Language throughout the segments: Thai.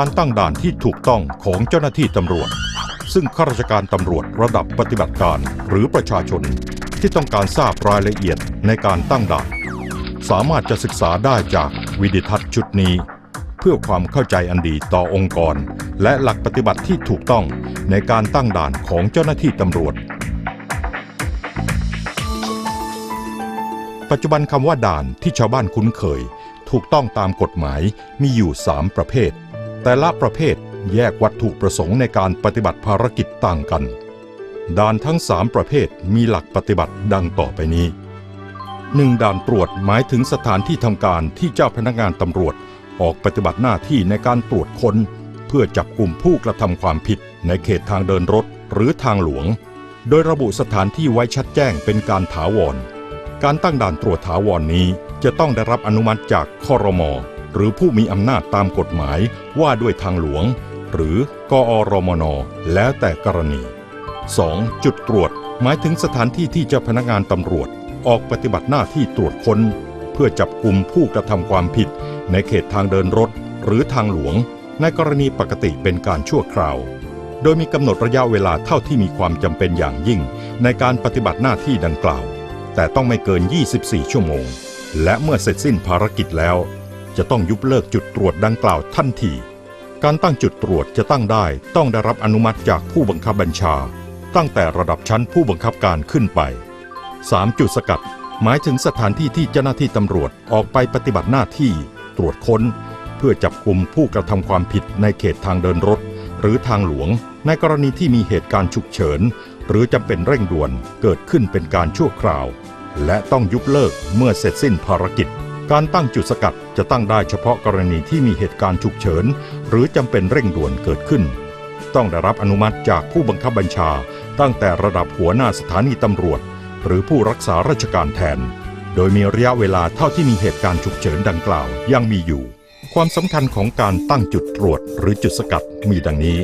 การตั้งด่านที่ถูกต้องของเจ้าหน้าที่ตำรวจ ซึ่งข้าราชการตำรวจระดับปฏิบัติการหรือประชาชนที่ต้องการทราบรายละเอียดในการตั้งด่าน สามารถจะศึกษาได้จากวิดิทัศน์ชุดนี้ เพื่อความเข้าใจอันดีต่อองค์กร และหลักปฏิบัติที่ถูกต้องในการตั้งด่านของเจ้าหน้าที่ตำรวจ ปัจจุบันคำว่าด่านที่ชาวบ้านคุ้นเคย ถูกต้องตามกฎหมายมีอยู่ 3 ประเภท แต่ละประเภทแยกวัตถุประสงค์ในการปฏิบัติภารกิจต่างกัน ด่านทั้ง 3 ประเภทมีหลักปฏิบัติดังต่อไปนี้ 1. ด่านตรวจหมายถึงสถานที่ทำการที่เจ้าพนักงานตำรวจออกปฏิบัติหน้าที่ในการตรวจค้น เพื่อจับกลุ่มผู้กระทำความผิดในเขตทางเดินรถหรือทางหลวง โดยระบุสถานที่ไว้ชัดแจ้งเป็นการถาวร การตั้งด่านตรวจถาวรนนี้จะต้องได้รับอนุมัติจากคอรมอ หรือผู้มีอำนาจตามกฎหมายว่าด้วยทางหลวง หรือกอรมน แล้วแต่กรณี 2. จุดตรวจหมายถึงสถานที่ที่เจ้าพนักงานตำรวจ ออกปฏิบัติหน้าที่ตรวจค้น เพื่อจับกลุ่มผู้กระทำความผิด ในเขตทางเดินรถ หรือทางหลวง ในกรณีปกติเป็นการชั่วคราว โดยมีกำหนดระยะเวลาเท่าที่มีความจำเป็นอย่างยิ่ง ในการปฏิบัติหน้าที่ดังกล่าว แต่ต้องไม่เกิน 24 ชั่วโมง และเมื่อเสร็จสิ้นภารกิจแล้ว จะต้องยุบเลิกจุดตรวจดังกล่าวทันที การตั้งจุดตรวจจะตั้งได้ต้องได้รับอนุมัติจากผู้บังคับบัญชา ตั้งแต่ระดับชั้นผู้บังคับการขึ้นไป 3. จุดสกัด หมายถึงสถานที่ที่เจ้าหน้าที่ตำรวจออกไปปฏิบัติหน้าที่ ตรวจค้น เพื่อจับกลุ่มผู้กระทำความผิดในเขตทางเดินรถ หรือทางหลวง ในกรณีที่มีเหตุการณ์ฉุกเฉิน หรือจำเป็นเร่งด่วนเกิดขึ้นเป็นการชั่วคราว และต้องยุบเลิกเมื่อเสร็จสิ้นภารกิจ การตั้งจุดสกัดจะตั้งได้เฉพาะกรณีที่มีเหตุการณ์ฉุกเฉิน หรือจำเป็นเร่งด่วนเกิดขึ้น ต้องได้รับอนุมัติจากผู้บังคับบัญชา ตั้งแต่ระดับหัวหน้าสถานีตำรวจ หรือผู้รักษาราชการแทน โดยมีระยะเวลาเท่าที่มีเหตุการณ์ฉุกเฉินดังกล่าวยังมีอยู่ ความสำคัญของการตั้งจุดตรวจหรือจุดสกัดมีดังนี้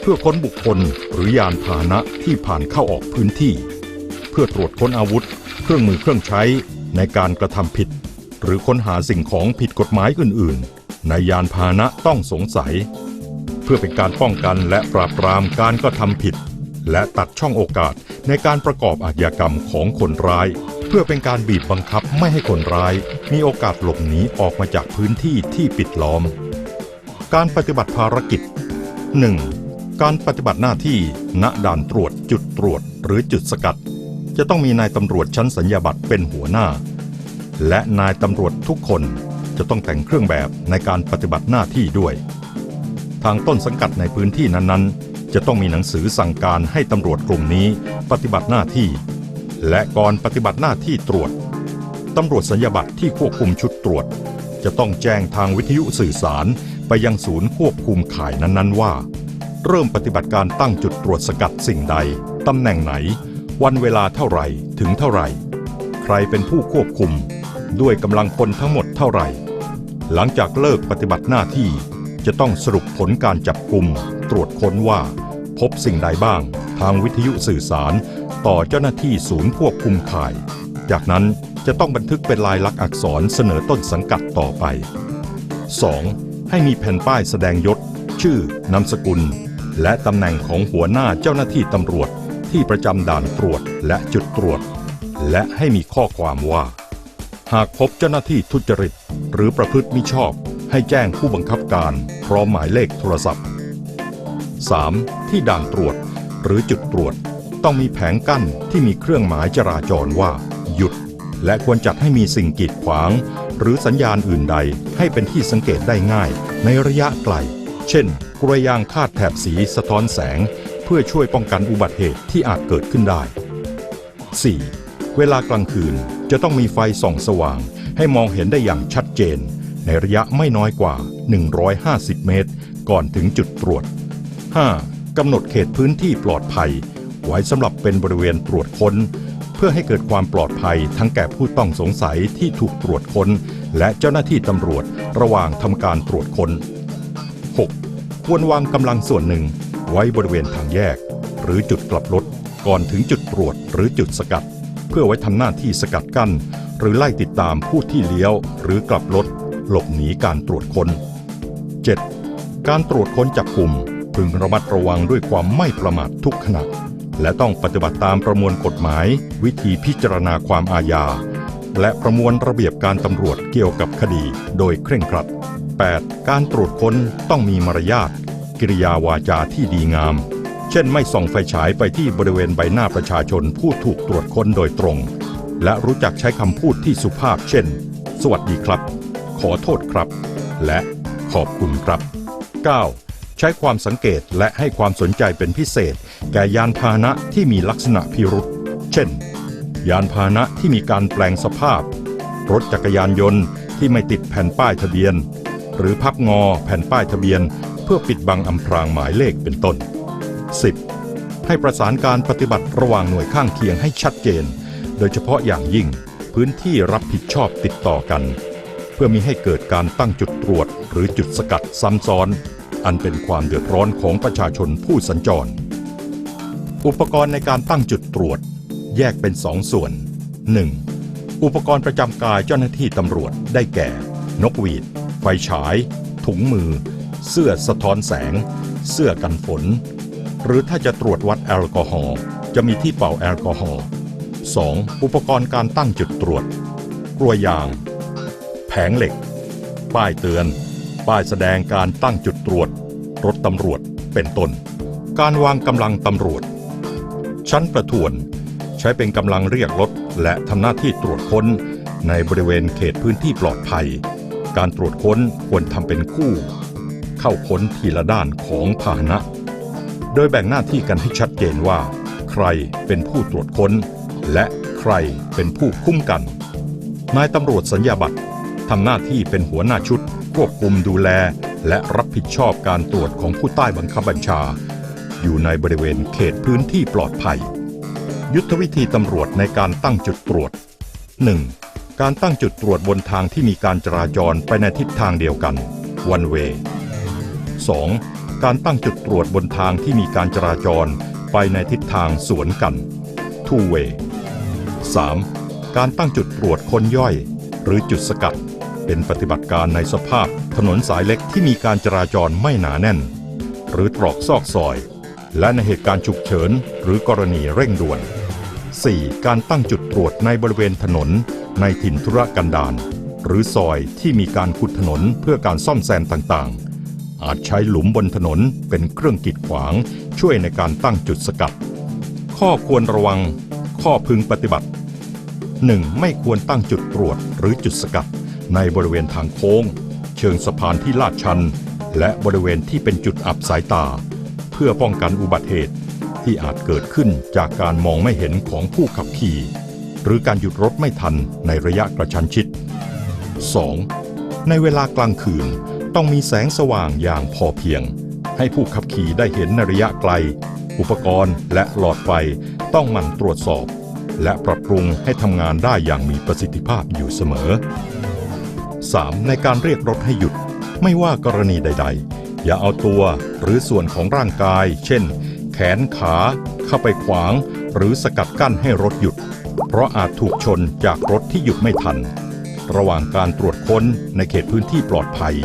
เพื่อค้นบุคคลหรือยานพาหนะที่ผ่านเข้าออกพื้นที่ เพื่อตรวจค้นอาวุธ เครื่องมือเครื่องใช้ในการกระทำผิด หรือค้นหาสิ่งของผิดกฎหมายอื่น ๆ ในยานพาหนะต้องสงสัย เพื่อเป็นการป้องกันและปราบปรามการกระทำผิด และตัดช่องโอกาสในการประกอบอาชญากรรมของคนร้าย เพื่อเป็นการบีบบังคับไม่ให้คนร้าย มีโอกาสหลบหนีออกมาจากพื้นที่ที่ปิดล้อม การปฏิบัติภารกิจ 1. การปฏิบัติหน้าที่ณด่านตรวจจุดตรวจ หรือจุดสกัด จะต้องมีนายตำรวจชั้นสัญญาบัตรเป็นหัวหน้า และนายตำรวจทุกคนจะต้องแต่งเครื่องแบบในการปฏิบัติหน้าที่ด้วย ทางต้นสังกัดในพื้นที่นั้นๆ จะต้องมีหนังสือสั่งการให้ตำรวจกลุ่มนี้ปฏิบัติหน้าที่ และก่อนปฏิบัติหน้าที่ตรวจตำรวจสัญญาบัตรที่ควบคุมชุดตรวจ จะต้องแจ้งทางวิทยุสื่อสารไปยังศูนย์ควบคุมข่ายนั้นๆว่า เริ่มปฏิบัติการตั้งจุดตรวจสกัดสิ่งใดตำแหน่งไหน วันเวลาเท่าไหร่ถึงเท่าไหร่ ใครเป็นผู้ควบคุม ด้วยกำลังพลทั้งหมดเท่าไหร่ หลังจากเลิกปฏิบัติหน้าที่จะต้องสรุปผลการจับกลุ่มตรวจค้นว่า พบสิ่งใดบ้าง ทางวิทยุสื่อสาร ต่อเจ้าหน้าที่ศูนย์ควบคุมข่าย จากนั้นจะต้องบันทึกเป็นลายลักษณ์อักษรเสนอต้นสังกัดต่อไป 2. ให้มีแผ่นป้ายแสดงยศ ชื่อนามสกุล และตำแหน่งของหัวหน้าเจ้าหน้าที่ตำรวจที่ประจำด่านตรวจและจุดตรวจ และให้มีข้อความว่า หากพบเจ้าหน้าที่ทุจริต หรือประพฤติมิชอบ ให้แจ้งผู้บังคับการพร้อมหมายเลขโทรศัพท์ 3. ที่ด่านตรวจ หรือจุดตรวจ ต้องมีแผงกั้นที่มีเครื่องหมายจราจรว่า หยุด และควรจัดให้มีสิ่งกีดขวาง หรือสัญญาณอื่นใดให้เป็นที่สังเกตได้ง่าย ในระยะไกล เช่นกลวยยางคาดแถบสีสะท้อนแสง เพื่อช่วยป้องกันอุบัติเหตุที่อาจเกิดขึ้นได้ 4. เวลากลางคืน จะต้องมีไฟส่องสว่าง ให้มองเห็นได้อย่างชัดเจน ในระยะไม่น้อยกว่า 150 เมตร ก่อนถึงจุดตรวจ 5. กำหนดเขตพื้นที่ปลอดภัย ไว้สำหรับเป็นบริเวณตรวจค้น เพื่อให้เกิดความปลอดภัยทั้งแก่ผู้ต้องสงสัยที่ถูกตรวจค้น และเจ้าหน้าที่ตำรวจระหว่างทำการตรวจค้น 6. ควรวางกำลังส่วนหนึ่ง ไว้บริเวณทางแยก หรือจุดกลับรถก่อนถึงจุดตรวจหรือจุดสกัด เพื่อไว้ทำหน้าที่สกัดกั้น หรือไล่ติดตามผู้ที่เลี้ยว หรือกลับรถ หลบหนีการตรวจค้น 7. การตรวจค้นจับกลุ่ม พึงระมัดระวังด้วยความไม่ประมาททุกขณะ และต้องปฏิบัติตามประมวลกฎหมาย วิธีพิจารณาความอาญา และประมวลระเบียบการตำรวจเกี่ยวกับคดีโดยเคร่งครัด 8. การตรวจค้นต้องมีมารยาทกิริยาวาจาที่ดีงาม เช่นไม่ส่องไฟฉายไปที่บริเวณใบหน้าประชาชนผู้ถูกตรวจค้นโดยตรง และรู้จักใช้คำพูดที่สุภาพเช่น สวัสดีครับ ขอโทษครับ และขอบคุณครับ 9. ใช้ความสังเกตและให้ความสนใจเป็นพิเศษ แก่ยานพาหนะที่มีลักษณะพิรุษเช่น ยานพาหนะที่มีการแปลงสภาพ รถจักรยานยนต์ที่ไม่ติดแผ่นป้ายทะเบียน หรือพับงอแผ่นป้ายทะเบียน เพื่อปิดบังอำพรางหมายเลขเป็นต้น 10. ให้ประสานการปฏิบัติระหว่างหน่วยข้างเคียงให้ชัดเจน โดยเฉพาะอย่างยิ่งพื้นที่รับผิดชอบติดต่อกัน เพื่อมีให้เกิดการตั้งจุดตรวจ หรือจุดสกัดซ้ำซ้อน อันเป็นความเดือดร้อนของประชาชนผู้สัญจร อุปกรณ์ในการตั้งจุดตรวจ แยกเป็นสองส่วน 1. อุปกรณ์ประจำกายเจ้าหน้าที่ตำรวจได้แก่ นกหวีด ไฟฉาย ถุงมือ เสื้อสะท้อนแสง เสื้อกันฝน หรือถ้าจะตรวจวัดแอลกอฮอล์จะมีที่เป่าแอลกอฮอล์ 2. อุปกรณ์การตั้งจุดตรวจ กลัวยาง แผงเหล็ก ป้ายเตือน ป้ายแสดงการตั้งจุดตรวจ รถตำรวจ เป็นต้น การวางกำลังตำรวจ ชั้นประทวน ใช้เป็นกำลังเรียกรถ และทำหน้าที่ตรวจค้น ในบริเวณเขตพื้นที่ปลอดภัย การตรวจค้นควรทำเป็นคู่ เข้าค้นทีละด้านของพาหนะ โดยแบ่งหน้าที่กันให้ชัดเจนว่า ใครเป็นผู้ตรวจค้น และใครเป็นผู้คุ้มกัน นายตำรวจสัญญาบัตรทำหน้าที่เป็นหัวหน้าชุด ควบคุมดูแล และรับผิดชอบการตรวจของผู้ใต้บังคับบัญชา อยู่ในบริเวณเขตพื้นที่ปลอดภัย ยุทธวิธีตำรวจในการตั้งจุดตรวจ 1. การตั้งจุดตรวจบนทางที่มีการจราจรไปในทิศทางเดียวกัน one way 2. การตั้งจุดตรวจบนทางที่มีการจราจรไปในทิศทางสวนกัน two way 3. การตั้งจุดตรวจคนย่อย หรือจุดสกัด เป็นปฏิบัติการในสภาพถนนสายเล็กที่มีการจราจรไม่หนาแน่น หรือตรอกซอกซอย และในเหตุการณ์ฉุกเฉิน หรือกรณีเร่งด่วน 4. การตั้งจุดตรวจในบริเวณถนน ในถิ่นธุรกันดารหรือซอยที่มีการขุดถนนเพื่อการซ่อมแซมต่างๆ อาจใช้หลุมบนถนนเป็นเครื่องกีดขวางช่วยในการตั้งจุดสกัด ข้อควรระวัง ข้อพึงปฏิบัติ 1. ไม่ควรตั้งจุดตรวจหรือจุดสกัด ในบริเวณทางโค้ง เชิงสะพานที่ลาดชัน และบริเวณที่เป็นจุดอับสายตา เพื่อป้องกันอุบัติเหตุที่อาจเกิดขึ้นจากการมองไม่เห็นของผู้ขับขี่ หรือการหยุดรถไม่ทันในระยะกระชั้นชิด 2. ในเวลากลางคืน ต้องมีแสงสว่างอย่างพอเพียง ให้ผู้ขับขี่ได้เห็นในระยะไกล อุปกรณ์และหลอดไฟต้องหมั่นตรวจสอบ และปรับปรุงให้ทำงานได้อย่างมีประสิทธิภาพอยู่เสมอ 3. ในการเรียกรถให้หยุด ไม่ว่ากรณีใด ๆ อย่าเอาตัวหรือส่วนของร่างกาย เช่น แขนขา เข้าไปขวาง หรือสกัดกั้นให้รถหยุด เพราะอาจถูกชนจากรถที่หยุดไม่ทัน ระหว่างการตรวจค้นในเขตพื้นที่ปลอดภัย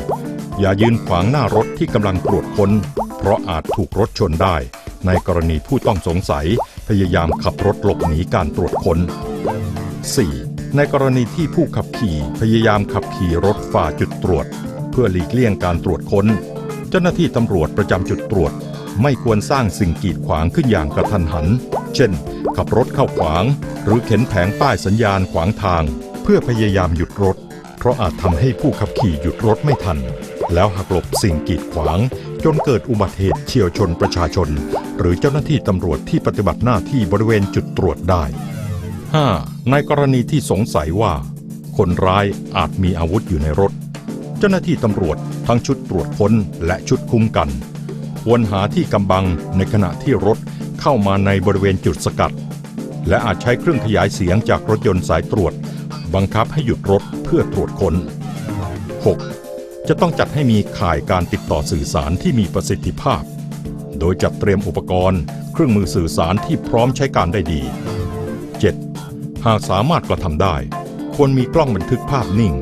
อย่ายืนขวางหน้ารถที่กำลังตรวจค้น เพราะอาจถูกรถชนได้ ในกรณีผู้ต้องสงสัย พยายามขับรถหลบหนีการตรวจค้น 4. ในกรณีที่ผู้ขับขี่พยายามขับขี่รถฝ่าจุดตรวจ เพื่อหลีกเลี่ยงการตรวจค้น เจ้าหน้าที่ตำรวจประจำจุดตรวจ ไม่ควรสร้างสิ่งกีดขวางขึ้นอย่างกระทันหัน เช่น ขับรถเข้าขวาง หรือเข็นแผงป้ายสัญญาณขวางทาง เพื่อพยายามหยุดรถ เพราะอาจทำให้ผู้ขับขี่หยุดรถไม่ทัน แล้วหักหลบสิ่งกีดขวาง จนเกิดอุบัติเหตุเฉียวชนประชาชน หรือเจ้าหน้าที่ตำรวจที่ปฏิบัติหน้าที่บริเวณจุดตรวจได้ 5. ในกรณีที่สงสัยว่า คนร้ายอาจมีอาวุธอยู่ในรถ เจ้าหน้าที่ตำรวจทั้งชุดตรวจค้นและชุดคุ้มกันควรหาที่กำบังในขณะที่รถเข้ามาในบริเวณจุดสกัด และอาจใช้เครื่องขยายเสียงจากรถยนต์สายตรวจ บังคับให้หยุดรถเพื่อตรวจค้น 6. จะต้องจัดให้มีข่ายการติดต่อสื่อสารที่มีประสิทธิภาพ โดยจัดเตรียมอุปกรณ์ เครื่องมือสื่อสารที่พร้อมใช้การได้ดี 7. หากสามารถกระทำได้ ควรมีกล้องบันทึกภาพนิ่ง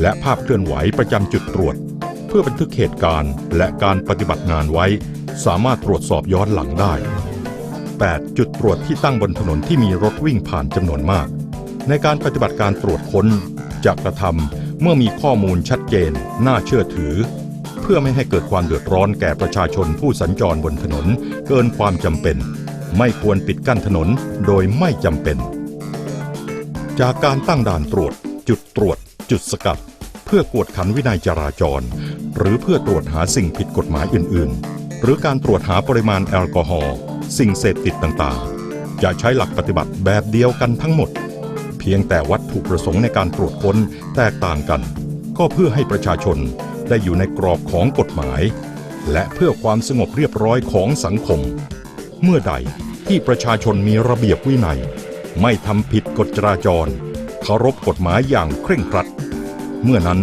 และภาพเคลื่อนไหวประจำจุดตรวจพพื่อบันทึกเหตุการณ์และการปฏิบัติงานไว้ สามารถตรวจสอบย้อนหลังได้ 8. จุดตรวจที่ตั้งบนถนนที่มีรถวิ่งผ่านจำนวนมาก ในการปฏิบัติการตรวจค้นจะกระทำ เมื่อมีข้อมูลชัดเจน น่าเชื่อถือ เพื่อไม่ให้เกิดความเดือดร้อนแก่ประชาชนผู้สัญจรบนถนน เกินความจำเป็น ไม่ควรปิดกั้นถนนโดยไม่จำเป็น จากการตั้งด่านตรวจ จุดตรวจ จุดสกัด เพื่อกวดขันวินัยจราจร หรือเพื่อตรวจหาสิ่งผิดกฎหมายอื่น ๆ หรือการตรวจหาปริมาณแอลกอฮอล์สิ่งเสพติดต่างๆ จะใช้หลักปฏิบัติแบบเดียวกันทั้งหมด เพียงแต่วัตถุประสงค์ในการตรวจค้นแตกต่างกัน ก็เพื่อให้ประชาชนได้อยู่ในกรอบของกฎหมาย และเพื่อความสงบเรียบร้อยของสังคม เมื่อใดที่ประชาชนมีระเบียบวินัย ไม่ทำผิดกฎจราจรเคารพกฎหมายอย่างเคร่งครัด เมื่อนั้น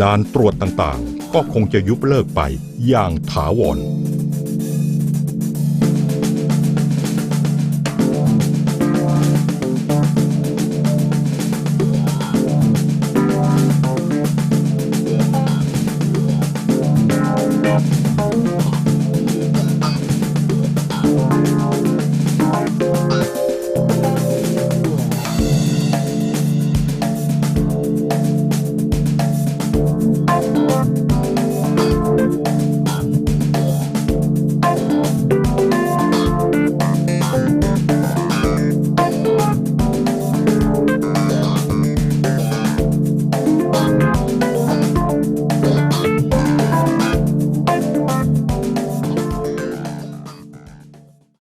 ด่านตรวจต่างๆ ก็คงจะยุบเลิกไปอย่างถาวร